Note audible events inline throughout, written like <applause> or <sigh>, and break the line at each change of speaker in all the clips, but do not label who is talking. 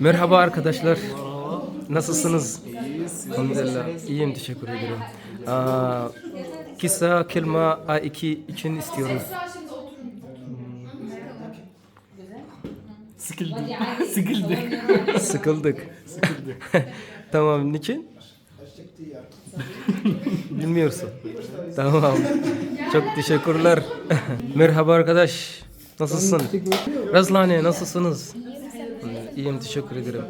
Merhaba arkadaşlar. Nasılsınız? Alhamdulillah. İyiyim teşekkür ederim. Aa, kısa kelime A2 için istiyoruz.
Sıkıldım. <laughs> Sıkıldık.
Sıkıldık. <laughs> tamam niçin? Bilmiyorsun. Tamam. Çok teşekkürler. <laughs> Merhaba arkadaş. Nasılsın? Razlane nasılsınız? İyiyim teşekkür ederim.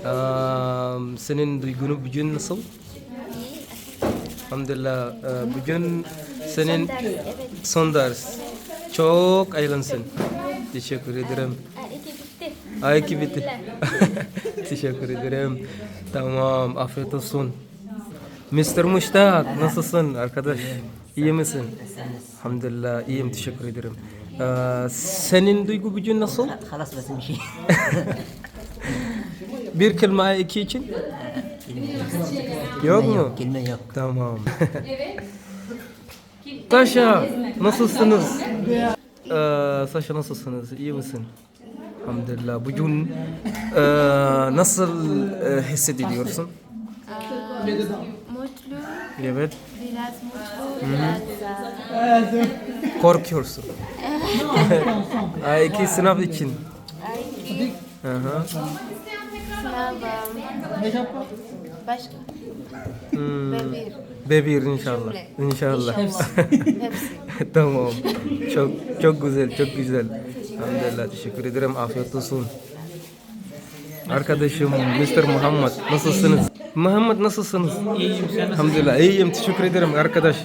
Ee, senin duygunu bugün nasıl? Alhamdulillah. Ee, bugün senin son ders. Evet. Son ders. Çok eğlensin. Teşekkür ederim.
Aiki bitti. <laughs>
teşekkür ederim. Tamam afiyet olsun. Mr. Müştak nasılsın arkadaş? İyi misin? E, Alhamdulillah iyiyim teşekkür ederim. Ee, senin duygu gücün nasıl?
Halas basın bir şey. <laughs>
Bir kılmaya iki için? Yok mu?
Kelime yok.
Tamam. Saşa nasılsınız? Ee, Saşa nasılsınız? İyi misin? Hamdülillah. Bugün e, nasıl e, hissediliyorsun?
Mutlu.
Evet.
Biraz mutlu. Biraz da...
Korkuyorsun. Evet. <laughs> A2 sınav için.
A2.
Aha.
Başka?
Hmm.
Ve bir.
B1 inşallah. İnşallah.
Hepsi. <laughs>
tamam. Çok çok güzel, çok güzel. Alhamdulillah teşekkür ederim. Afiyet olsun. Arkadaşım Mr. Muhammed nasılsınız? Muhammed nasılsınız? İyiyim sen Alhamdulillah iyiyim teşekkür ederim arkadaş.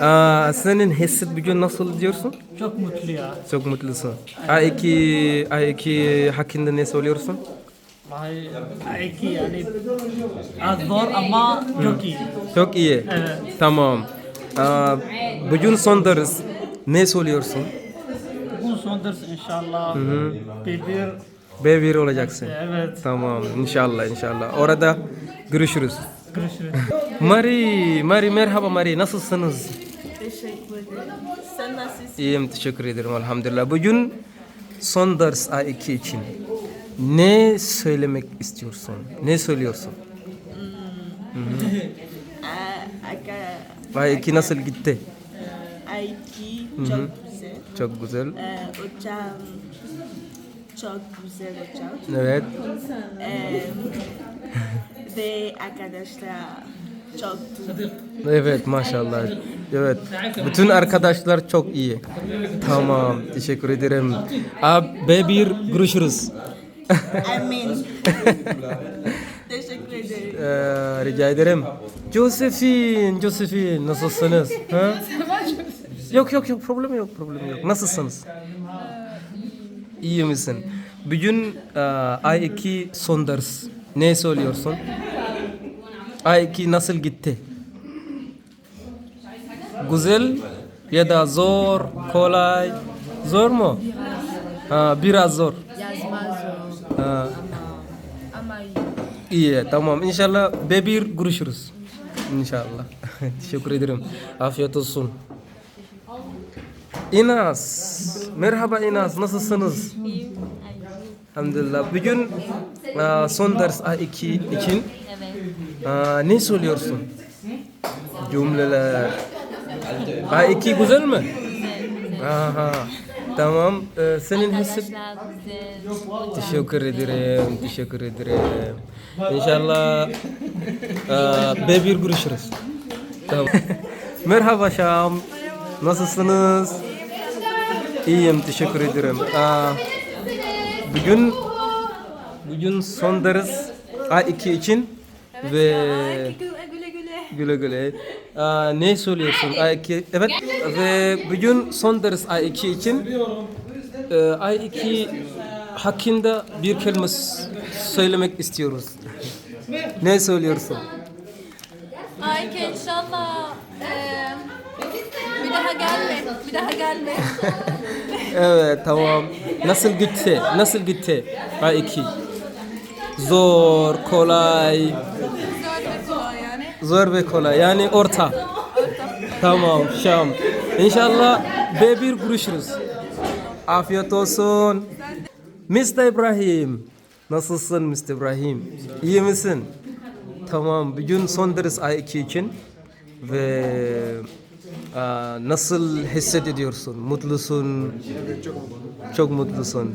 Aa, senin hisset bugün nasıl diyorsun?
Çok mutlu ya.
Çok mutlusun. A2, A2 hakkında ne söylüyorsun?
Belki yani az zor ama çok iyi.
Çok iyi.
Evet.
Tamam. Aa, bugün son ders. Ne söylüyorsun?
Bu son ders inşallah. Bir bir
B1 olacaksın.
evet.
Tamam inşallah inşallah. Orada görüşürüz.
Görüşürüz. <laughs>
Mari, Mari merhaba Mari nasılsınız?
Teşekkür ederim. Sen nasılsın?
İyiyim teşekkür ederim elhamdülillah. Bugün son ders A2 için. Ne söylemek istiyorsun? Ne söylüyorsun?
Aka, <laughs>
A2 nasıl gitti?
Aiki çok güzel.
Çok güzel.
Ee, hocam çok güzel hocam.
Evet.
Ee, ve arkadaşlar çok.
Evet maşallah. Evet. Bütün arkadaşlar çok iyi. Tamam. Teşekkür ederim. Abi B1 görüşürüz.
Amin. <laughs> Teşekkür ederim.
Ee, rica ederim. Josephine, Josephine nasılsınız? <laughs> Ha? Yok yok yok problem yok problem yok. Nasılsınız? İyi misin? Bugün e, A2 son ders. Ne söylüyorsun? A2 nasıl gitti? Güzel ya da zor, kolay? Zor mu? Ha, biraz zor.
İyi
tamam inşallah B1 görüşürüz. İnşallah. <laughs> Teşekkür ederim. Afiyet olsun. İnas. Merhaba İnas. Nasılsınız? Alhamdulillah. Bugün aa, son ders A2 için aa, ne söylüyorsun? Cümleler. A2 güzel mi? Aha. Tamam. Ee, senin.
Arkadaşlar güzel.
Teşekkür ederim, teşekkür ederim. İnşallah eee, B1 görüşürüz. Tamam. Merhaba Şam. Nasılsınız? İyiyim, teşekkür ederim. Aa, bugün bugün son ders A2 için ve
Güle güle.
Aa, ne söylüyorsun A2? Evet ve bugün son ders A2 için ee, A2 hakkında bir kelime söylemek istiyoruz. ne söylüyorsun?
Ay ki inşallah eee, bir daha gelme, bir daha gelme.
Evet tamam. Nasıl gitti? Nasıl gitti? A2. Zor, kolay.
Zor ve kolay yani.
Zor ve kolay. Yani orta. Tamam, Şam. İnşallah B1 görüşürüz. Afiyet olsun. Mr. İbrahim. Nasılsın Mr. İbrahim? İyi misin? Tamam. Bugün son ders A2 için ve nasıl hissediyorsun? Mutlusun? Çok mutlusun.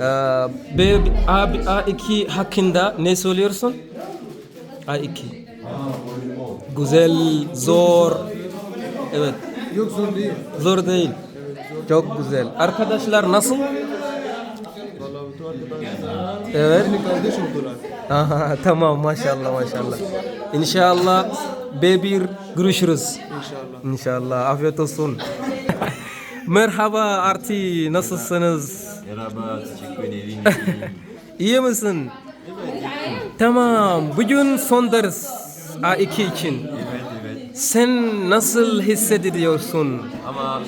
Aa, B, A, A2 hakkında ne söylüyorsun? A2. Güzel, zor. Evet.
Yok zor değil.
Zor değil. Çok güzel. Arkadaşlar nasıl? Evet.
Kardeş oldular.
Aha, tamam maşallah maşallah. İnşallah B1 görüşürüz.
İnşallah.
İnşallah. Afiyet olsun. Merhaba Arti. Nasılsınız?
Merhaba, teşekkür ederim. <laughs>
İyi misin? Tamam. Bugün son ders A2 için.
evet, evet.
Sen nasıl hissediyorsun?
Ama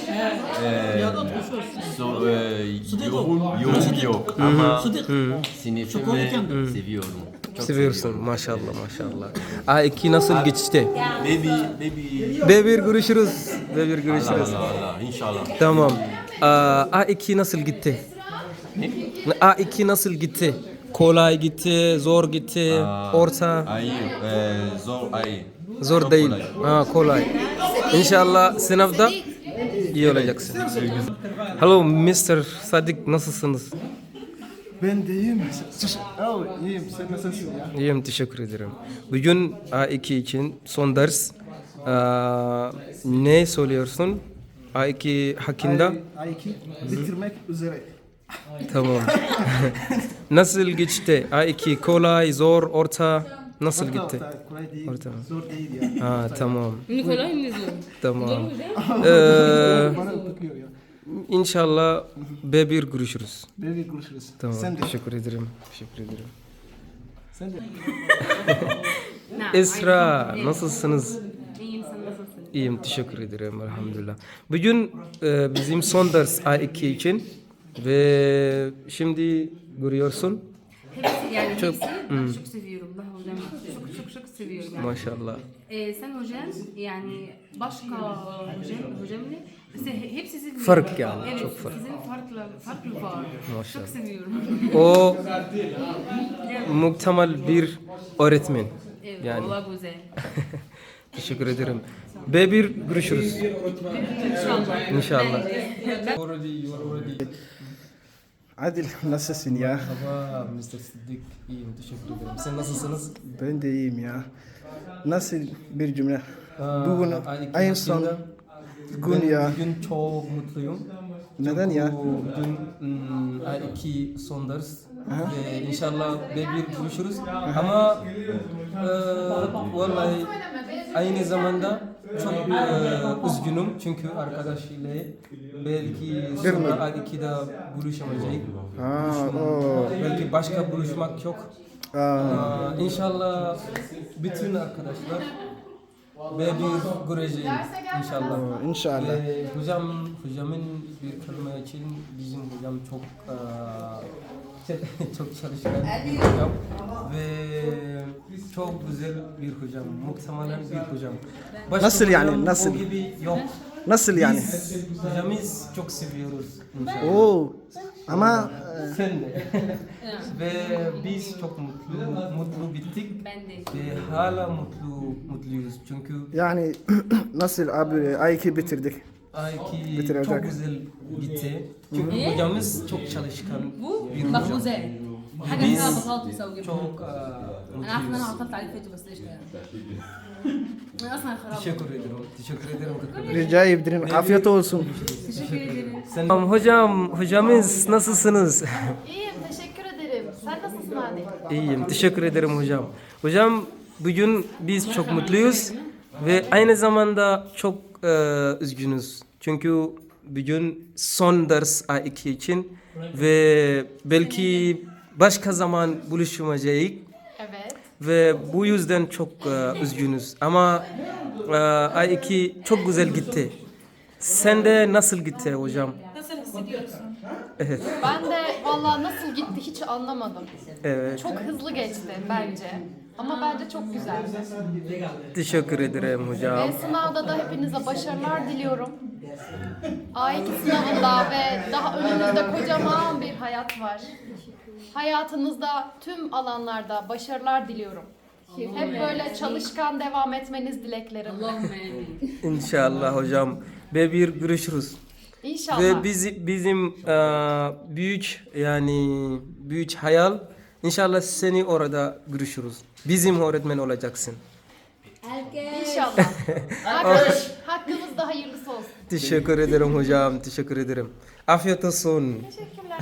e, so, e, yoğun, yoğun yok. Ama sınıfımı seviyorum. Çok
Seviyorsun maşallah maşallah. A2 nasıl geçti?
Baby, baby.
B1 görüşürüz. B1 görüşürüz.
Allah Allah, inşallah.
Tamam. Aa, A2 nasıl gitti? A2 nasıl gitti? Kolay gitti, zor gitti, orta,
Ay, e, zor ay.
zor
Çok
değil.
kolay.
Ha, kolay. İnşallah sınavda iyi olacaksın. Hello Mr. Sadik nasılsınız?
Ben de iyiyim. Oh, iyiyim. Sen nasılsın ya?
İyiyim teşekkür ederim. Bugün A2 için son ders. Aa, ne söylüyorsun? A2 hakkında?
A2 bitirmek üzere.
Tamam. <laughs> Nasıl geçti? A2 kolay, zor, orta nasıl gitti?
Orta, kolay değil.
Orta.
Zor değil ya.
Ha tamam.
Nikolay mı yazıyor?
Tamam. <laughs>
Bana
Ee,
bakıyor ya.
inşallah B1 görüşürüz.
Böyle görüşürüz.
Tamam.
Sen de.
Teşekkür ederim. Teşekkür ederim.
Sen de. <laughs>
Esra nasılsınız?
İyiyim sen nasılsın?
İyiyim teşekkür ederim elhamdülillah. Bugün e, bizim son ders A2 için ve şimdi görüyorsun
Hepsi yani
Çok-
hepsi ben çok seviyorum. Ben hocam çok çok çok seviyorum. Yani.
maşallah.
Ee, sen hocam yani başka hocam hocamla hepsi sizin
Fark yani,
evet,
çok fark.
Sizin farklı farklı var.
Maşallah.
Çok seviyorum.
O <laughs> muhtemel bir öğretmen.
Evet,
Yani.
valla güzel. <laughs>
Teşekkür ederim. B1 görüşürüz.
İnşallah.
İnşallah.
Adil nasılsın ya?
Merhaba Mr. Siddik. İyiyim teşekkür ederim. Sen nasılsınız?
Ben de iyiyim ya. Nasıl bir cümle?
Aa,
Bugün
A2
en son gün
ben
ya.
Bugün çok mutluyum.
Neden ya?
Bugün hmm, A2 son ders. Ve inşallah B1 görüşürüz. Ama e, vallahi aynı zamanda çok e, üzgünüm çünkü arkadaşıyla belki sonra A2'de buluşamayacağız.
Ha, o.
Belki başka buluşmak yok.
Aa,
İnşallah bütün arkadaşlar B1 göreceğiz inşallah.
inşallah.
Ve hocam, hocamın bir kelime için bizim hocam çok eee, <laughs> çok çalışkan bir hocam ve çok güzel bir hocam, muhtemelen bir hocam. Başka
Nasıl yani,
hocam
nasıl?
O gibi yok.
Nasıl yani?
Biz hocamız çok seviyoruz inşallah.
Oo. Ama
Sen de. <laughs> ve biz çok mutlu, mutlu bittik
Ben de.
ve hala mutlu mutluyuz çünkü
yani <clears throat> nasıl abi A2 bitirdik.
Ay
Bitirecek.
çok güzel gitti. Çünkü hocamız çok çalışkan
Bu
bir hocam.
güzel. حاجة
Biz
فيها بساطة وسوي
çok eee,
انا عارفه ان انا
mutluyuz.
عطلت عليك فيديو بس ليش يعني انا اصلا خراب
Teşekkür ederim. Teşekkür ederim.
Rica ederim. Afiyet olsun.
Sen hocam, hocamız nasılsınız?
İyiyim teşekkür ederim. Sen nasılsın Adil?
İyiyim. Teşekkür ederim hocam. Hocam bugün biz çok mutluyuz ve aynı zamanda çok eee, üzgünüz. Çünkü bugün son ders A2 için ve belki başka zaman buluşmayacağız.
Evet.
Ve bu yüzden çok e, üzgünüz. Ama e, A2 çok güzel gitti. Sen de nasıl gitti hocam?
Nasıl hissediyorsun?
Evet.
Ben de valla nasıl gitti hiç anlamadım.
Evet.
Çok hızlı geçti bence. Ama bence çok güzel.
Teşekkür ederim hocam.
Ve sınavda da hepinize başarılar diliyorum. A2 sınavında ve daha önünüzde kocaman bir hayat var. Hayatınızda tüm alanlarda başarılar diliyorum. Hep böyle çalışkan devam etmeniz dileklerim.
İnşallah hocam. Ve bir görüşürüz.
İnşallah.
Ve biz, bizim eee, büyük yani büyük hayal İnşallah seni orada görüşürüz. Bizim öğretmen olacaksın.
İnşallah. <laughs> Hakkımız, hakkımızda hayırlısı olsun.
Teşekkür ederim hocam. Teşekkür ederim. Afiyet olsun.
Teşekkürler.